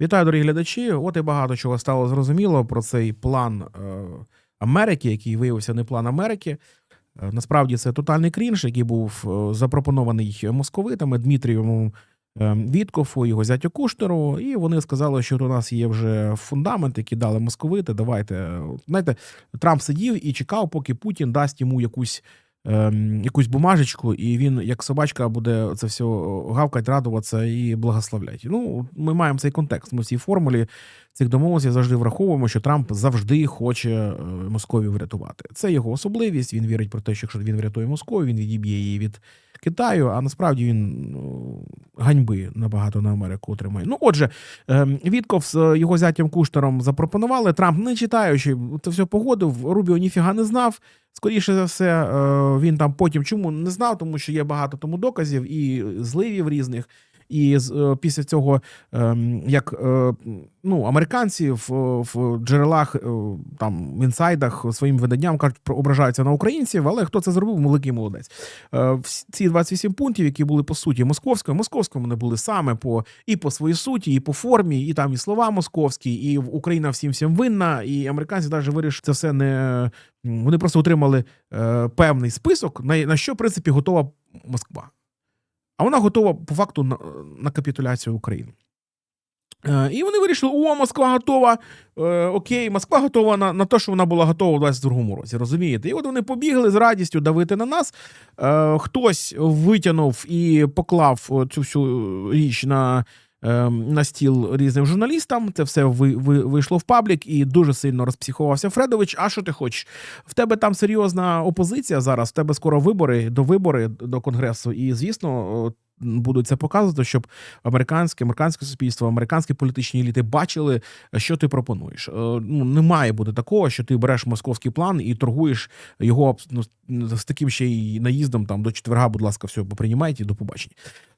Вітаю, дорогі глядачі. От і багато чого стало зрозуміло про цей план е, Америки, який виявився не план Америки. Е, Насправді це тотальний крінж, який був е, запропонований московитами Дмитрієвому е, Віткофу, його зятю Кушнеру. І вони сказали, що у нас є вже фундамент, який дали московити. Давайте. Знаєте, Трамп сидів і чекав, поки Путін дасть йому якусь. Ем, Якусь бумажечку, і він, як собачка, буде це все гавкати, радуватися і благословляти. Ну, ми маємо цей контекст. Ми в цій формулі цих домовленостей завжди враховуємо, що Трамп завжди хоче е, Московію врятувати. Це його особливість. Він вірить про те, що якщо він врятує Московію, він відіб'є її від Китаю. А насправді він ну, ганьби набагато на Америку отримає. Ну, отже, ем, Вітков з е, його зятям Куштером запропонували. Трамп, не читаючи, це все погодив. Рубіо ніфіга не знав. Скоріше за все, е, він там потім чому не знав, тому що є багато тому доказів і зливів різних. І е, після цього, ем, як е, ну, американці в, в джерелах, е, там в інсайдах своїм виданням кажуть, ображаються на українців, але хто це зробив, великий молодець. Ці 28 пунктів, які були по суті московською, московською вони були саме по і по своїй суті, і по формі, і там і слова московські, і Україна всім всім винна, і американці навіть вирішили це все не вони просто отримали певний список, на, на що в принципі готова Москва. А вона готова по факту на, на капітуляцію України. Е, І вони вирішили: о, Москва готова. Е, окей, Москва готова на, на те, що вона була готова у 22-му році. Розумієте? І от вони побігли з радістю давити на нас. Е, хтось витягнув і поклав цю всю річ на, е, на стіл різним журналістам. Це все ви, вийшло в паблік і дуже сильно розпсіхувався Фредович. А що ти хочеш? В тебе там серйозна опозиція зараз. В тебе скоро вибори до вибори до конгресу. І звісно, будуть це показувати, щоб американське, американське суспільство, американські політичні еліти бачили, що ти пропонуєш. Е, Ну не має бути такого, що ти береш московський план і торгуєш його ну, з таким ще й наїздом. Там до четверга, будь ласка, все поприймайте до побачення.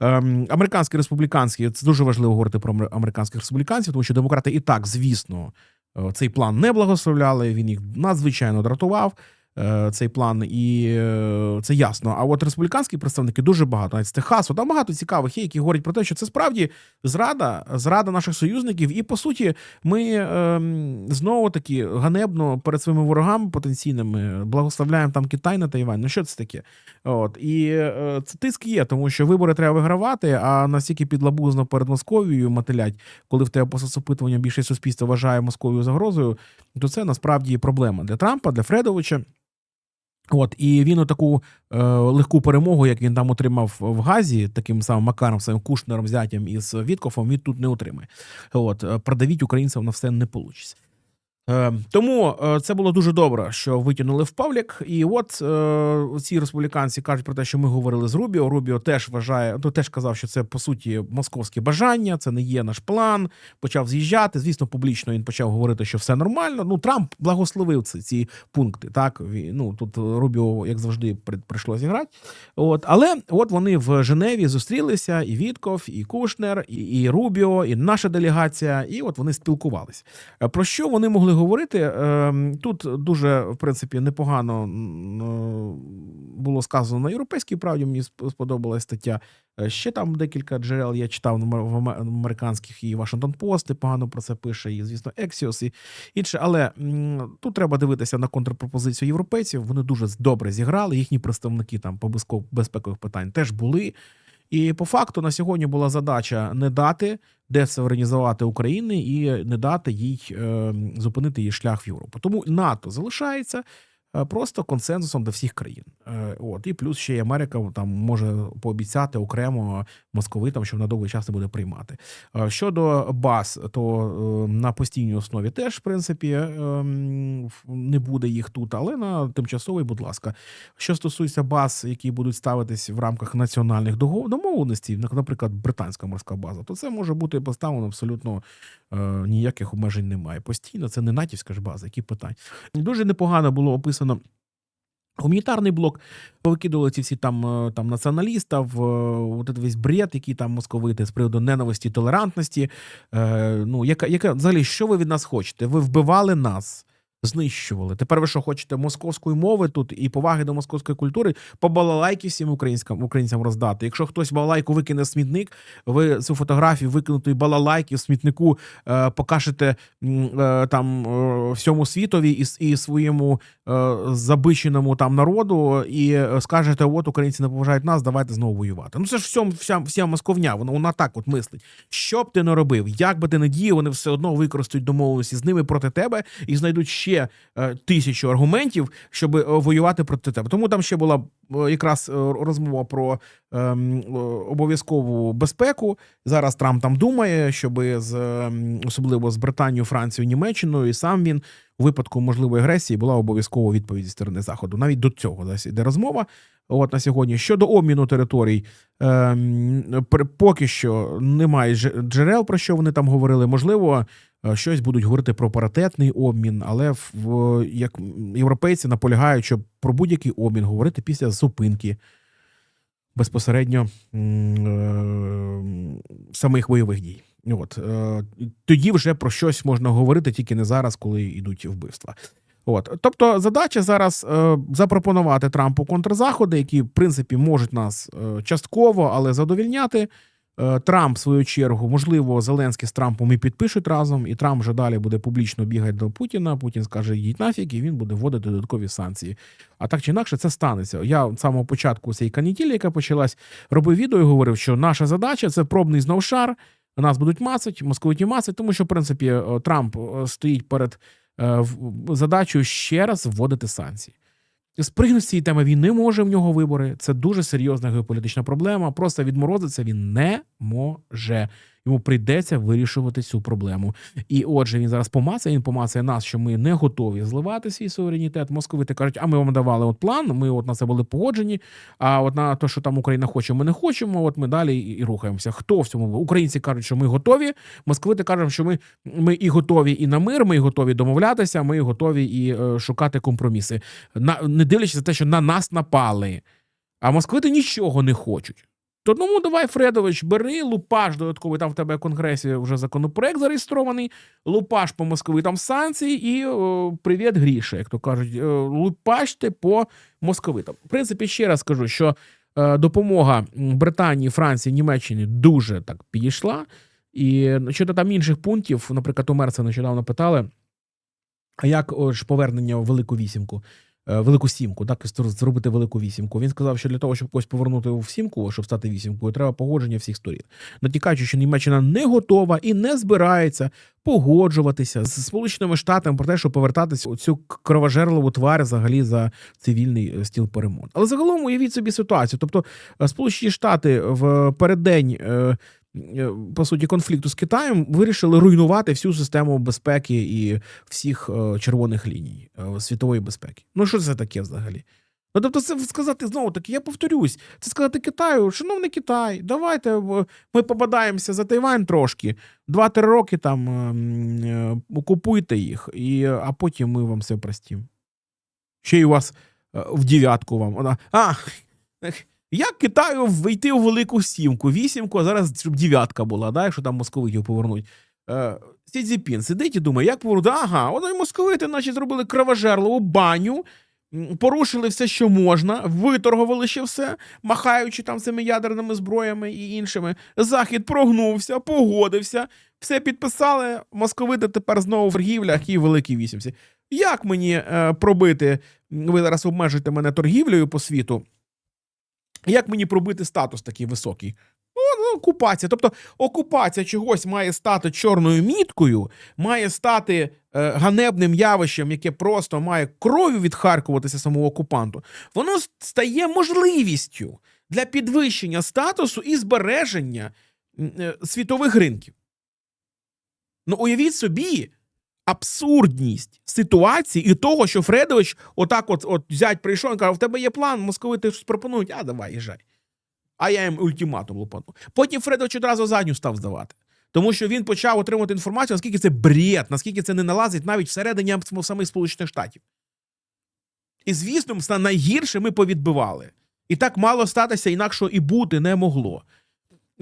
Ем, американські республіканські це дуже важливо говорити про амер- американських республіканців, тому що демократи і так, звісно, е, цей план не благословляли. Він їх надзвичайно дратував. Е, Цей план, і е, це ясно. А от республіканські представники дуже багато, навіть з Техасу, там багато цікавих є, які говорять про те, що це справді зрада, зрада наших союзників. І по суті, ми ем, знову таки ганебно перед своїми ворогами потенційними благословляємо там Китай на Тайвань. Ну що це таке? От і е, це тиск є, тому що вибори треба вигравати. А настільки підлабузно перед Московією мотилять, коли в тебе по соцопитуванню більшість суспільства вважає Московію загрозою, то це насправді проблема для Трампа, для Фредовича. От і він таку е, легку перемогу, як він там отримав в Газі, таким самим Макаром, своїм Кушнером, зятям із Віткофом, він тут не отримає. От е, продавіть українців на все не вийде. Е, тому е, це було дуже добре, що витягнули в Павлік. І от е, ці республіканці кажуть про те, що ми говорили з Рубіо. Рубіо теж вважає, ну теж казав, що це по суті московське бажання, це не є наш план. Почав з'їжджати. Звісно, публічно він почав говорити, що все нормально. Ну Трамп благословив ці, ці пункти. Так ну тут Рубіо, як завжди, при- прийшло зіграти. От, але от вони в Женеві зустрілися, і Вітков, і Кушнер, і, і Рубіо, і наша делегація, і от вони спілкувались. Е, Про що вони могли говорити? Ем, Тут дуже, в принципі, непогано е, було сказано на європейській правді. Мені сподобалась стаття. Е, Ще там декілька джерел я читав в ам- в ам- американських і Вашингтон Пост непогано про це пише, і, звісно, Ексіос і інше. Але тут треба дивитися на контрпропозицію європейців. Вони дуже добре зіграли. Їхні представники там по безпекових питань теж були. І по факту на сьогодні була задача не дати десеверенізувати України і не дати їй е, зупинити її шлях в Європу. Тому НАТО залишається просто консенсусом для всіх країн. Е, от і плюс ще й Америка там може пообіцяти окремо московитам, що вона довгий час не буде приймати. Е, щодо баз, то е, на постійній основі теж в принципі е, не буде їх тут, але на тимчасовий, будь ласка. Що стосується баз, які будуть ставитись в рамках національних домовленостей, наприклад, британська морська база, то це може бути поставлено абсолютно е, ніяких обмежень немає. Постійно це не натівська ж база, які питання. Дуже непогано було описано. Гуманітарний блок повикидували ці всі там, е, там націоналістів, е, от весь бред, який там московити з приводу ненависті, толерантності. Е, ну, яка, яка взагалі, що ви від нас хочете? Ви вбивали нас. Знищували. Тепер ви що хочете московської мови тут і поваги до московської культури по балалайки всім українськам українцям роздати. Якщо хтось балалайку викине в смітник, ви цю фотографію викинутої балалайки в смітнику е, покажете е, там е, всьому світові і, і своєму е, забиченому там народу, і скажете: от українці не поважають нас, давайте знову воювати. Ну це ж всьому вся, вся московня, вона, вона так от мислить. Що б ти не робив, як би ти не діяв, вони все одно використають домовленості з ними проти тебе і знайдуть ще е, тисячу аргументів, щоб е, воювати проти тебе. Тому там ще була е, якраз розмова про ем, обов'язкову безпеку. Зараз Трамп там думає, щоб з ем, особливо з Британією, Францією, Німеччиною, і сам він випадку можливої агресії була обов'язкова відповідь зі сторони заходу. Навіть до цього зараз іде розмова. От на сьогодні щодо обміну територій, ем, поки що немає дж- джерел, про що вони там говорили. Можливо, е, щось будуть говорити про паритетний обмін, але в, як європейці наполягають, щоб про будь-який обмін говорити після зупинки безпосередньо е, самих бойових дій. От е, тоді вже про щось можна говорити, тільки не зараз, коли йдуть вбивства. От, тобто, задача зараз е, запропонувати Трампу контрзаходи, які в принципі можуть нас е, частково, але задовільняти. Е, Трамп, в свою чергу, можливо, Зеленський з Трампом і підпишуть разом, і Трамп вже далі буде публічно бігати до Путіна. Путін скаже, йдіть нафіг, і він буде вводити додаткові санкції. А так чи інакше, це станеться. Я з самого початку цієї канітілі, яка почалась, робив відео і говорив, що наша задача це пробний знов шар. Нас будуть мацать, московиті мацать, тому що, в принципі, е, Трамп е, стоїть перед е, задачею ще раз вводити санкції. Спригнути з цієї теми він не може в нього вибори. Це дуже серйозна геополітична проблема. Просто відморозиться він не може. Йому прийдеться вирішувати цю проблему. І отже, він зараз помацає, він помацає нас, що ми не готові зливати свій суверенітет. Московити кажуть, а ми вам давали от план, ми от на це були погоджені. А от на те, що там Україна хоче, ми не хочемо. От ми далі і, рухаємося. Хто в цьому? Українці кажуть, що ми готові. Московити кажуть, що ми, ми і готові і на мир, ми і готові домовлятися, ми і готові і е, шукати компроміси. На, не дивлячись на те, що на нас напали. А москвити нічого не хочуть. То ну давай, Фредович, бери лупаш додатковий, там в тебе в конгресі вже законопроект зареєстрований, лупаш по московитам санкції і о, привіт, Гріша, як то кажуть, е, лупаште по московитам. В принципі, ще раз скажу, що е, допомога Британії, Франції, Німеччині дуже так підійшла. І щодо там інших пунктів, наприклад, у Мерса нещодавно питали, а як ж повернення в велику вісімку? Е, Велику сімку, так зробити велику вісімку. Він сказав, що для того, щоб когось повернути в сімку, щоб стати вісімкою, треба погодження всіх сторін. Натякаючи, що Німеччина не готова і не збирається погоджуватися з Сполученими Штатами про те, щоб повертатися у цю кровожерливу тварь взагалі за цивільний е, стіл перемон. Але загалом уявіть собі ситуацію. Тобто, е, Сполучені Штати в переддень. Е, По суті, конфлікту з Китаєм вирішили руйнувати всю систему безпеки і всіх е, червоних ліній е, світової безпеки. Ну що це таке взагалі? Ну, тобто, це сказати знову таки, я повторюсь, це сказати Китаю, шановний Китай, давайте ми побадаємося за Тайвань трошки, два-три роки там окупуйте їх, і, а потім ми вам все простім. Ще й у вас в дев'ятку вам. А, як Китаю вийти у велику сімку, вісімку, а зараз щоб дев'ятка була, да, якщо там московитів повернуть. Е, Цзіпін сидить і думає, як повернути? Ага, воно й московити, наче зробили кровожерливу баню, порушили все, що можна, виторгували ще все, махаючи там цими ядерними зброями і іншими. Захід прогнувся, погодився, все підписали. Московити тепер знову в торгівлях і великій вісімці. Як мені е, пробити? Ви зараз обмежуєте мене торгівлею по світу. Як мені пробити статус такий високий? Ну, окупація. Тобто окупація чогось має стати чорною міткою, має стати е, ганебним явищем, яке просто має кров'ю відхаркуватися самого окупанту. Воно стає можливістю для підвищення статусу і збереження е, світових ринків. Ну, уявіть собі абсурдність ситуації і того, що Фредович отак от, от зять прийшов і каже, в тебе є план, московити щось пропонують, а давай, їжджай. А я їм ультиматум лупану. Потім Фредович одразу задню став здавати. Тому що він почав отримати інформацію, наскільки це бред, наскільки це не налазить навіть всередині самих Сполучених Штатів. І, звісно, найгірше ми повідбивали. І так мало статися, інакше і бути не могло.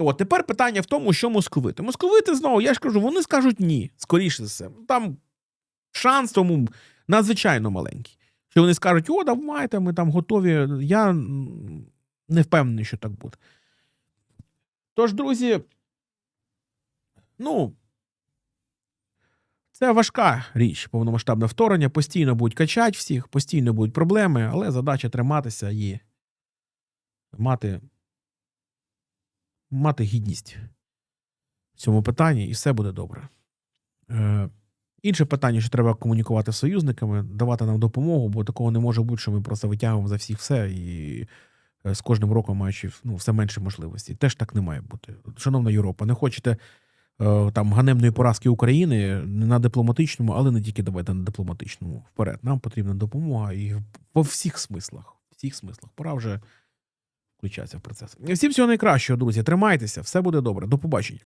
От тепер питання в тому, що московити. Московити знову, я ж кажу, вони скажуть ні, скоріше за все. Там шанс тому надзвичайно маленький. Що вони скажуть, о, давайте, ми там готові. Я не впевнений, що так буде. Тож, друзі, ну, це важка річ, повномасштабне вторгнення. Постійно будуть качати всіх, постійно будуть проблеми, але задача триматися і мати, мати гідність в цьому питанні, і все буде добре. Е, інше питання, що треба комунікувати з союзниками, давати нам допомогу, бо такого не може бути, що ми просто витягуємо за всіх все і е, з кожним роком маючи ну, все менше можливостей. Теж так не має бути. Шановна Європа, не хочете е, там ганебної поразки України не на дипломатичному, але не тільки давайте на дипломатичному. Вперед. Нам потрібна допомога і по всіх смислах. Всіх смислах. Пора вже включатися в процес. Всім всього найкращого, друзі. Тримайтеся, все буде добре. До побачення.